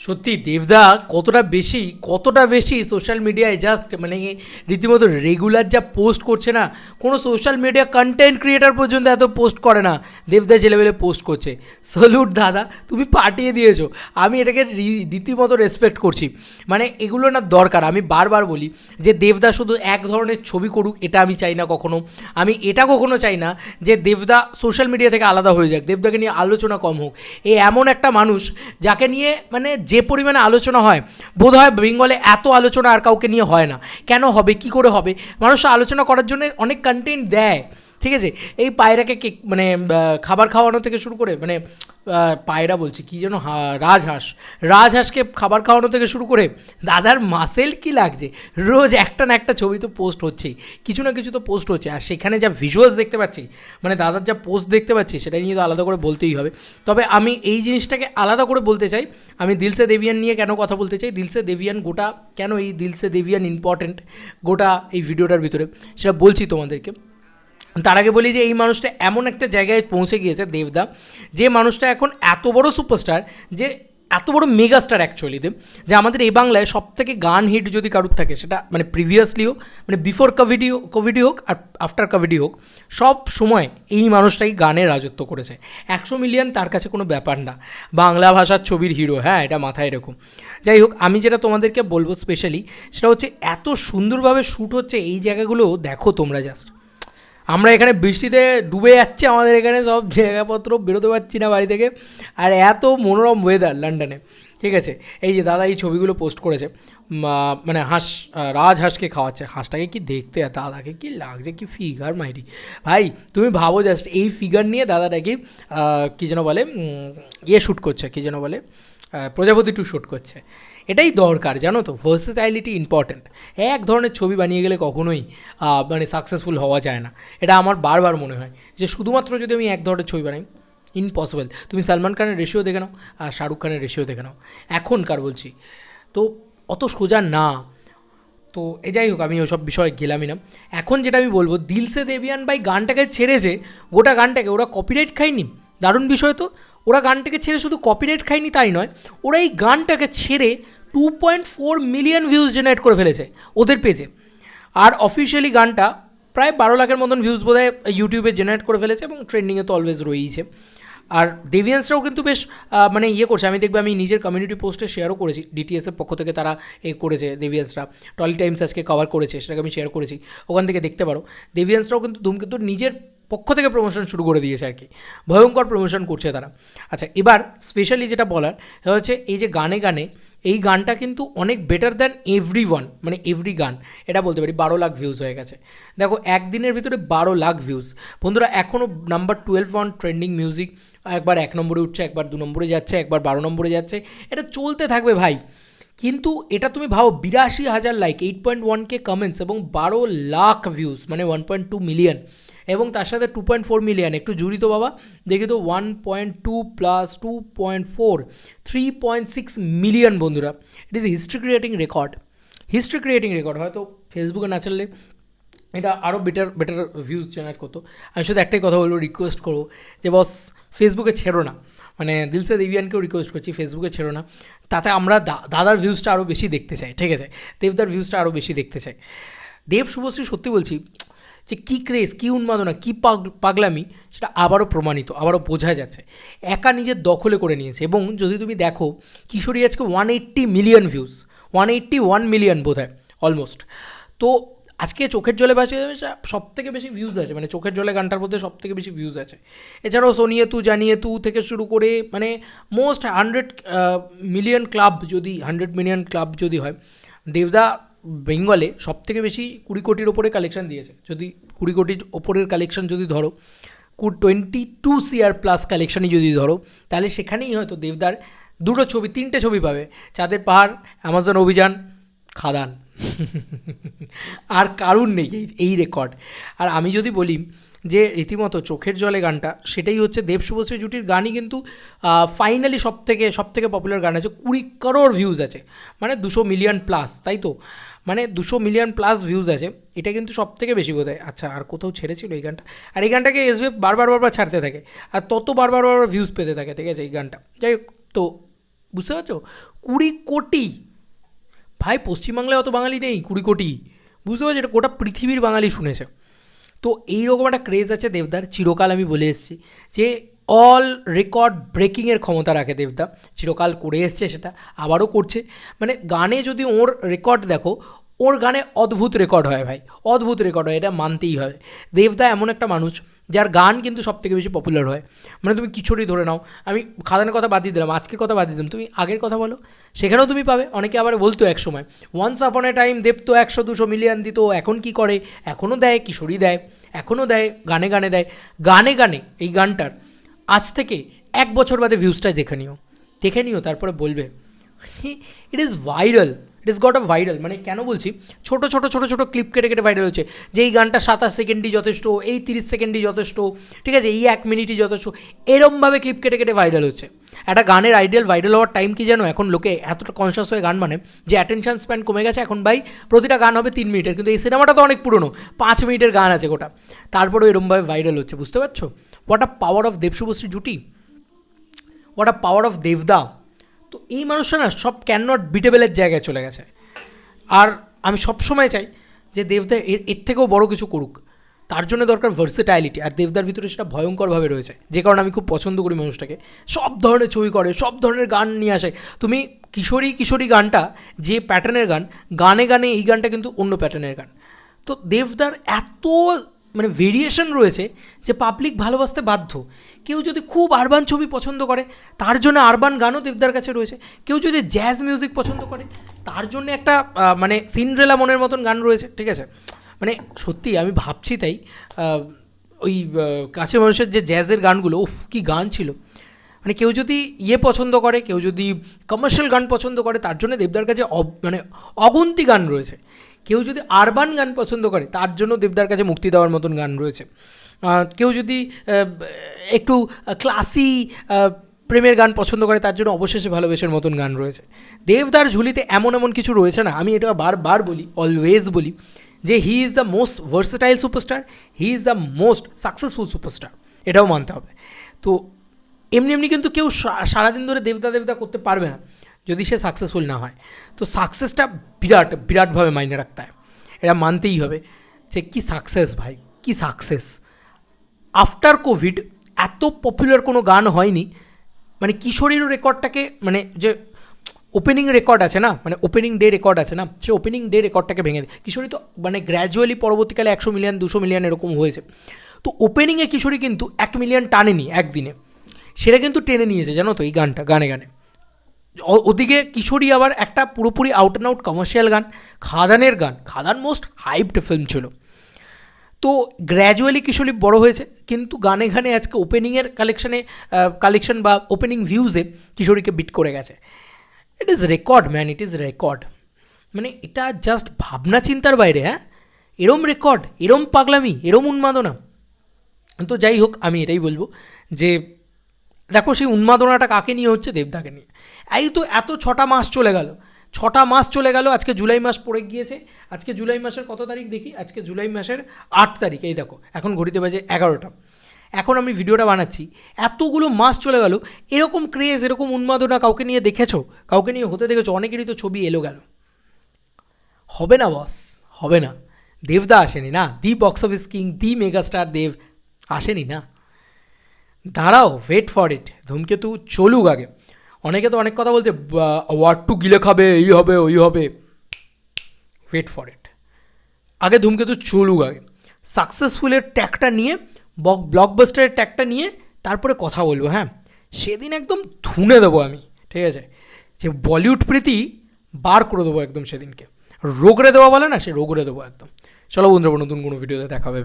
সত্যি, দেবদা কতটা বেশি কতটা বেশি সোশ্যাল মিডিয়ায় জাস্ট মানে রীতিমতো রেগুলার যা পোস্ট করছে না, কোনো সোশ্যাল মিডিয়া কন্টেন্ট ক্রিয়েটার পর্যন্ত এত পোস্ট করে না, দেবদা যে লেভেলে পোস্ট করছে। সলুট দাদা, তুমি পাঠিয়ে দিয়েছ। আমি এটাকে রীতিমতো রেসপেক্ট করছি। মানে এগুলো না দরকার। আমি বারবার বলি যে দেবদা শুধু এক ধরনের ছবি করুক, এটা আমি চাই না কখনো। আমি এটা কখনো চাই না যে দেবদা সোশ্যাল মিডিয়া থেকে আলাদা হয়ে যাক, দেবদাকে নিয়ে আলোচনা কম হোক। এ এমন একটা মানুষ যাকে নিয়ে মানে যে পরিমাণে আলোচনা হয় বোধ হয় বেঙ্গলে এত আলোচনা আর কাউকে নিয়ে হয় না। কেন হবে, কি করে হবে? মানুষ আলোচনা করার জন্য অনেক কন্টেন্ট দেয়। ঠিক আছে? এই পায়রাকে কেক মানে খাবার খাওয়ানো থেকে শুরু করে মানে পায়রা বলছি, কী যেন রাজহাঁস। রাজহাঁসকে খাবার খাওয়ানো থেকে শুরু করে দাদার মাসেল কি লাগছে? রোজ একটা না একটা ছবি তো পোস্ট হচ্ছেই। কিছু না কিছু তো পোস্ট হচ্ছে। আর সেখানে যা ভিজুয়ালস দেখতে পাচ্ছি মানে দাদার যা পোস্ট দেখতে পাচ্ছি সেটা নিয়ে তো আলাদা করে বলতেই হবে। তবে আমি এই জিনিসটাকে আলাদা করে বলতে চাই, আমি দিলসে দেবিয়ান নিয়ে কেন কথা বলতে চাই? দিলসে দেবিয়ান গোটা, কেন এই দিলসে দেবিয়ান ইম্পর্ট্যান্ট গোটা এই ভিডিওটার ভিতরে? সেটা বলছি তোমাদেরকে। তার আগে বলি যে এই মানুষটা এমন একটা জায়গায় পৌঁছে গিয়েছে, দেবদা, যে মানুষটা এখন এত বড় সুপারস্টার, যে এত বড় মেগাস্টার অ্যাকচুয়ালি দেব যে আমাদের এই বাংলায় সব থেকে গান হিট যদি কারুর থাকে, সেটা মানে প্রিভিয়াসলি হোক মানে বিফোর কোভিডি কোভিডি হোক আর আফটার কোভিডি হোক, সব সময় এই মানুষটাই গানে রাজত্ব করেছে। একশো মিলিয়ন তার কাছে কোনো ব্যাপার না। বাংলা ভাষার ছবির হিরো হ্যাঁ এটা মাথায় রেখো। যাই হোক, আমি যেটা তোমাদেরকে বলব স্পেশালি সেটা হচ্ছে এত সুন্দরভাবে শ্যুট হচ্ছে এই জায়গাগুলো, দেখো তোমরা জাস্ট আমরা এখানে বৃষ্টিতে ডুবে যাচ্ছে আমাদের এখানে সব জায়গাপত্র বেরোতে পারছি না বাড়ি থেকে। আর এত মনোরম ওয়েদার লন্ডনে ঠিক আছে? এই যে দাদা এই ছবিগুলো পোস্ট করেছে মানে হাঁস আহ, রাজহাঁসকে খাওয়াচ্ছে। হাঁসটাকে কি দেখতে দাদাকে কি লাগছে কি ফিগার মাইরি। ভাই তুমি ভাবো জাস্ট এই ফিগার নিয়ে দাদাটাকে কি যেন বলে ইয়ে শ্যুট করছে কী যেন বলে প্রজাপতি টু শ্যুট করছে। এটাই দরকার, জানো তো? ভার্সেটাইলিটি ইম্পর্ট্যান্ট এক ধরনের ছবি বানিয়ে গেলে কখনোই মানে সাকসেসফুল হওয়া যায় না। এটা আমার বারবার মনে হয় যে শুধুমাত্র যদি আমি এক ধরনের ছবি বানাই ইম্পসিবল তুমি সালমান খানের রেশিও দেখে নাও, আর শাহরুখ খানের রেশিও দেখে নাও। এখনকার বলছি। তো অত সোজা না। তো এ যাই হোক, আমি ওসব বিষয়ে গেলামই না। এখন যেটা আমি বলব, দিলসে দেবিয়ান ভাই গানটাকে ছেড়েছে, গোটা গানটাকে, ওরা কপিরাইট খায়নি? দারুণ বিষয় তো। ওরা গানটাকে ছেড়ে শুধু কপিরাইট খায়নি তাই নয়, ওরা এই গানটাকে ছেড়ে two point four million views generate করে ফেলেছে ওদের পেজে আর অফিসিয়ালি গানটা প্রায় বারো লাখের মতন ভিউজ বোধহয় ইউটিউবে জেনারেট করে ফেলেছে এবং ট্রেন্ডিংয়ে তো অলওয়েজ রয়েইছে। আর দেভিয়ান্সরাও কিন্তু বেশ মানে ইয়ে করছে। আমি দেখবে আমি নিজের কমিউনিটি পোস্টে শেয়ারও করেছি। ডিটিএসের পক্ষ থেকে তারা এ করেছে দেভিয়ান্সরা টলি টাইমস আজকে কভার করেছে, সেটাকে আমি শেয়ার করেছি। ওখান থেকে দেখতে পারো। দেভিয়ান্সরাও কিন্তু ধূমকেতু নিজের পক্ষ থেকে প্রমোশন শুরু করে দিয়েছে আর কি। ভয়ঙ্কর প্রমোশন করছে তারা। আচ্ছা এবার স্পেশালি যেটা বলার, সেটা হচ্ছে এই যে গানে গানে, এই গানটা কিন্তু অনেক বেটার দ্যান এভরি ওয়ান মানে এভরি গান। এটা বলতে পারি, বারো লাখ ভিউজ হয়ে গেছে। দেখো, একদিনের ভিতরে বারো লাখ ভিউজ বন্ধুরা এখনও number twelve one trending music একবার এক নম্বরে উঠছে, একবার দু নম্বরে যাচ্ছে, একবার বারো নম্বরে যাচ্ছে। এটা চলতে থাকবে ভাই। কিন্তু এটা তুমি ভাবো, বিরাশি হাজার like eight point one K comments এবং বারো লাখ ভিউজ মানে ওয়ান পয়েন্ট টু মিলিয়ন এবং তার সাথে টু পয়েন্ট ফোর মিলিয়ন একটু জুড়ি তো বাবা। দেখি তো one point two plus two point four three point six million বন্ধুরা। It is history creating record history creating record হয়তো ফেসবুকে না চাললে এটা আরও বেটার বেটার ভিউজ জেনারেট করতো। আমি শুধু একটাই কথা বলব রিকোয়েস্ট করব যে বস ফেসবুকে ছেড়ো না। মানে দিলসে দেবিয়ানকেও রিকোয়েস্ট করছি ফেসবুকে ছেড়ো না। তাতে আমরা দাদার ভিউজটা আরও বেশি দেখতে চাই, ঠিক আছে? দেবদার ভিউজটা আরও বেশি দেখতে চাই। দেব, শুভশ্রী, সত্যি বলছি যে কী ক্রেজ, কী উন্মাদনা, কী পাগ, পাগলামি, সেটা আবারও প্রমাণিত, আবারও বোঝা যাচ্ছে। একা নিজের দখলে করে নিয়েছে এবং যদি তুমি দেখো, কিশোরী আজকে one eighty million views one eighty one million বোধ হয় অলমোস্ট তো আজকে চোখের জলে বাসে সব থেকে বেশি ভিউজ আছে মানে চোখের জলে গানটার মধ্যে সব থেকে বেশি ভিউজ আছে। এছাড়াও সোনিয়ে তু জানিয়ে তু থেকে শুরু করে মানে মোস্ট হান্ড্রেড মিলিয়ন ক্লাব যদি হান্ড্রেড মিলিয়ন ক্লাব যদি হয়, দেবদা বেঙ্গলে সব থেকে বেশি কুড়ি কোটির ওপরে কালেকশন দিয়েছে। যদি কুড়ি কোটির ওপরের কালেকশন যদি ধরো টোয়েন্টি টু সিআর প্লাস কালেকশনই যদি ধরো, তাহলে সেখানেই হয়তো দেবদার দুটো ছবি, তিনটে ছবি পাবে। চাঁদের পাহাড় অ্যামাজন অভিযান, খাদান। আর কারুর নেই এই রেকর্ড আর আমি যদি বলি যে রীতিমতো চোখের জলে গানটা, সেটাই হচ্ছে দেব শুভশ্রী জুটির গানই কিন্তু ফাইনালি সব থেকে সব থেকে পপুলার গান আছে। কুড়ি করোড় ভিউজ আছে। মানে দুশো মিলিয়ন প্লাস তাই তো? মানে দুশো মিলিয়ন প্লাস ভিউজ আছে। এটা কিন্তু সব থেকে বেশি বোধ আচ্ছা আর কোথাও ছেড়েছিল এই গানটা? আর এই গানটাকে এসবি বারবার বারবার ছাড়তে থাকে। আর তত বারবার বারবার ভিউজ পেতে থাকে, ঠিক আছে, এই গানটা। যাই হোক, তো বুঝতে পারছ? কুড়ি কোটি। ভাই, পশ্চিমবাংলায় অত বাঙালি নেই, কুড়ি কোটি। বুঝতে পারছ? এটা গোটা পৃথিবীর বাঙালি শুনেছে। তো এইরকম একটা ক্রেজ আছে দেবদার, চিরকাল আমি বলে এসেছি যে অল রেকর্ড ব্রেকিংয়ের ক্ষমতা রাখে দেবদা। চিরকাল করে এসছে সেটা, আবারও করছে। মানে গানে যদি ওর রেকর্ড দেখো, ওর গানে অদ্ভুত রেকর্ড হয় ভাই, অদ্ভুত রেকর্ড হয়, এটা মানতেই হবে। দেবদা এমন একটা মানুষ যার গান কিন্তু সব থেকে বেশি পপুলার হয়। মানে তুমি কিছুরই ধরে নাও, আমি খাদানের কথা বাদ দিয়ে দিলাম, আজকের কথা বাদ দিয়ে দিলাম, তুমি আগের কথা বলো, সেখানেও তুমি পাবে, অনেকে আবার বলতো এক সময় ওয়ান্স আপন এ টাইম দেব তো একশো দুশো মিলিয়ন দিত, এখন কি করে? এখনও দেয়, কিশোরী দেয় এখনও দেয়, গানে গানে দেয়, গানে গানে এই গানটার আজ থেকে এক বছর বাদে ভিউজটা দেখে নিও। দেখে নিও, তারপরে বলবে it is viral it is got a viral মানে কেন বলছি? ছোটো ছোটো ছোটো ছোটো ক্লিপ কেটে কেটে ভাইরাল হচ্ছে যে এই গানটা সাতাশ সেকেন্ডই যথেষ্ট, এই তিরিশ সেকেন্ডই যথেষ্ট, ঠিক আছে? এই এক মিনিটই যথেষ্ট এরমভাবে ক্লিপ কেটে কেটে ভাইরাল হচ্ছে একটা গানের আইডিয়াল ভাইরাল হওয়ার টাইম কি জানো? এখন লোকে এতটা কনসিয়াস হয়ে গান মানে যে অ্যাটেনশন স্প্যান কমে গেছে, এখন ভাই প্রতিটা গান হবে তিন মিনিটের কিন্তু এই সিনেমাটা তো অনেক পুরনো, পাঁচ মিনিটের গান আছে গোটা। তারপরেও এরমভাবে ভাইরাল হচ্ছে, বুঝতে পারছ? What a power of Dev Subhashree জুটি হোয়াট আ পাওয়ার অফ দেবদা তো এই মানুষটা না সব ক্যান নট বিটেবেলের জায়গায় চলে গেছে। আর আমি সবসময় চাই যে দেবদা এর এর থেকেও বড় কিছু করুক। তার জন্য দরকার ভার্সেটাইলিটি আর দেবদার ভিতরে সেটা ভয়ঙ্করভাবে রয়েছে। যে কারণে আমি খুব পছন্দ করি মানুষটাকে। সব ধরনের ছবি করে, সব ধরনের গান নিয়ে আসে। তুমি কিশোরী কিশোরী গানটা, যে প্যাটার্নের গান, গানে গানে এই গানটা কিন্তু অন্য প্যাটার্নের গান। তো দেবদার এত মানে ভেরিয়েশন রয়েছে যে পাবলিক ভালোবাসতে বাধ্য। কেউ যদি খুব আরবান ছবি পছন্দ করে, তার জন্য আরবান গানও দেবদার কাছে রয়েছে। কেউ যদি জ্যাজ মিউজিক পছন্দ করে, তার জন্য একটা মানে সিনড্রেলা মনের মতন গান রয়েছে, ঠিক আছে? মানে সত্যি আমি ভাবছি তাই ওই কাছে মানুষের যে জ্যাজের গানগুলো, উফ, কী গান ছিল। মানে কেউ যদি ইয়ে পছন্দ করে, কেউ যদি কমার্শিয়াল গান পছন্দ করে, তার জন্য দেবদার কাছে মানে অগুন্তি গান রয়েছে। কেউ যদি আরবান গান পছন্দ করে, তার জন্য দেবদার কাছে মুক্তি দেওয়ার মতন গান রয়েছে। কেউ যদি একটু ক্লাসি প্রেমের গান পছন্দ করে, তার জন্য অবশেষে ভালোবেসের মতন গান রয়েছে। দেবদার ঝুলিতে এমন এমন কিছু রয়েছে না, আমি এটা বারবার বলি অলওয়েজ বলি, যে he is the most versatile superstar he is the most successful superstar এটাও মানতে হবে। তো এমনি এমনি কিন্তু কেউ সারাদিন ধরে দেবতা দেবতা করতে পারবে না। যদি সে সাকসেসফুল না হয়। তো সাকসেসটা বিরাট, বিরাটভাবে মাইনে রাখতে হয়। এটা মানতেই হবে যে কি সাকসেস ভাই, কি সাকসেস আফটার কোভিড এত পপুলার কোনো গান হয়নি মানে কিশোরীর রেকর্ডটাকে মানে যে ওপেনিং রেকর্ড আছে না মানে ওপেনিং ডে রেকর্ড আছে না, সে ওপেনিং ডে রেকর্ডটাকে ভেঙে দেয়। কিশোরী তো মানে গ্র্যাজুয়ালি পরবর্তীকালে একশো মিলিয়ন দুশো মিলিয়ন এরকম হয়েছে। তো ওপেনিংয়ে কিশোরী কিন্তু এক মিলিয়ন টানেনি একদিনে। সেটা কিন্তু টেনে নিয়েছে, জানো তো, এই গানটা, গানে গানে। ওদিকে কিশোরী আবার একটা পুরোপুরি আউট অ্যান্ড আউট কমার্শিয়াল গান, খাদানের গান, খাদান মোস্ট হাইপড ফিল্ম ছিল। তো গ্র্যাজুয়ালি কিশোরী বড় হয়েছে, কিন্তু গানে গানে আজকে ওপেনিংয়ের কালেকশানে কালেকশন বা ওপেনিং ভিউজে কিশোরীকে বিট করে গেছে। It is record man it is record মানে এটা জাস্ট ভাবনা চিন্তার বাইরে হ্যাঁ? এরম রেকর্ড এরম পাগলামি, এরম উন্মাদনা। তো যাই হোক, আমি এটাই বলব যে দেখো সেই উন্মাদনাটা কাকে নিয়ে হচ্ছে? দেবদাকে নিয়ে। এই তো এত ছটা মাস চলে গেল। ছটা মাস চলে গেল, আজকে জুলাই মাস পড়ে গিয়েছে। আজকে জুলাই মাসের কত তারিখ দেখি? আজকে জুলাই মাসের আট তারিখ, এই দেখো, এখন ঘড়িতে বাজে এগারোটা। এখন আমি ভিডিওটা বানাচ্ছি। এতগুলো মাস চলে গেল, এরকম ক্রেজ এরকম উন্মাদনা কাউকে নিয়ে দেখেছ? কাউকে নিয়ে হতে দেখেছ? অনেকেরই তো ছবি এলো গেল। হবে না বস হবে না। দেবদা আসেনি না? The box office king the megastar Dev আসেনি না? দাঁড়াও ওয়েট ফর ইট ধূমকেতু চলুক আগে। অনেকে তো অনেক কথা বলছে ওয়ার্ড টু গিলে খাবে, এই হবে, ওই হবে। ওয়েট ফর ইট আগে ধূমকেতু চলুক আগে। সাকসেসফুলের ট্যাগটা নিয়ে বক ব্লকবাস্টারের ট্যাগটা নিয়ে তারপরে কথা বলব হ্যাঁ? সেদিন একদম ধুনে দেবো আমি, ঠিক আছে? যে বলিউড প্রীতি বার করে দেবো একদম সেদিনকে। রোগড়ে দেওয়া বলে না, সে রোগড়ে দেবো একদম। চলো বন্ধুরা, নতুন কোনো ভিডিওতে দেখা হবে